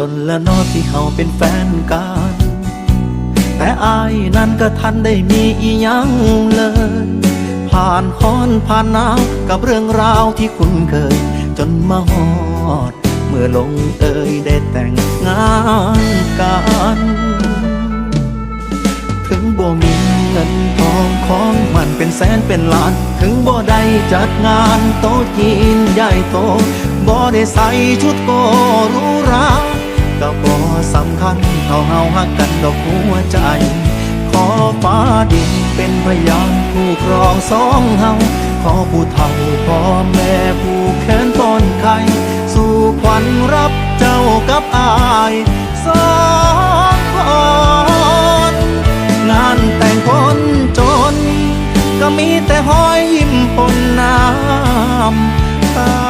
ดนละนอที่เฮาเป็นแฟนกัน แต่อายนั้นก็ทันได้มีอีหยังเลย ผ่านค้อนผ่านหนาวกับเรื่องราวที่คุ้นเคย จนมาฮอด เมื่อลงเอ่ยได้แต่งงานกัน ถึงบ่มีเงินทองของมันเป็นแสนเป็นล้าน ถึงบ่ได้จัดงานโต๊ะจีนใหญ่โตบ่ได้ใส่ชุดโกรูหราก็บ่สำคัญ เท่าเฮาฮักกันดอกหัวใจ ขอฟ้าดินเป็นพยานผู้ครองสองเฮาขอผู้เฒ่าพ่อแม่ผู้แขนป้อนไข่สู่ขวัญรับเจ้ากับอายสองคนงานแต่งคนจน ก็มีแต่หอยยิ้มปนน้ำตา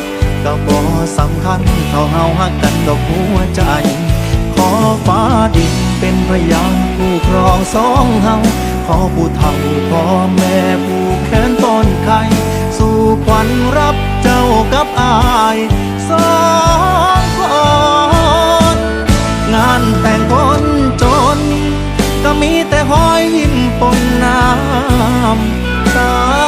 ญ เท่าเฮาฮักกันดอกหัวใจ ขอฟ้าดินเป็นพยานผู้ครองสองเฮาขอผู้เฒ่าพ่อแม่ผู้แขนต้นไข่สู่ขวัญรับเจ้ากับอายสองคนงานแต่งคนจน ก็มีแต่หอยยิ้มปนน้ำตา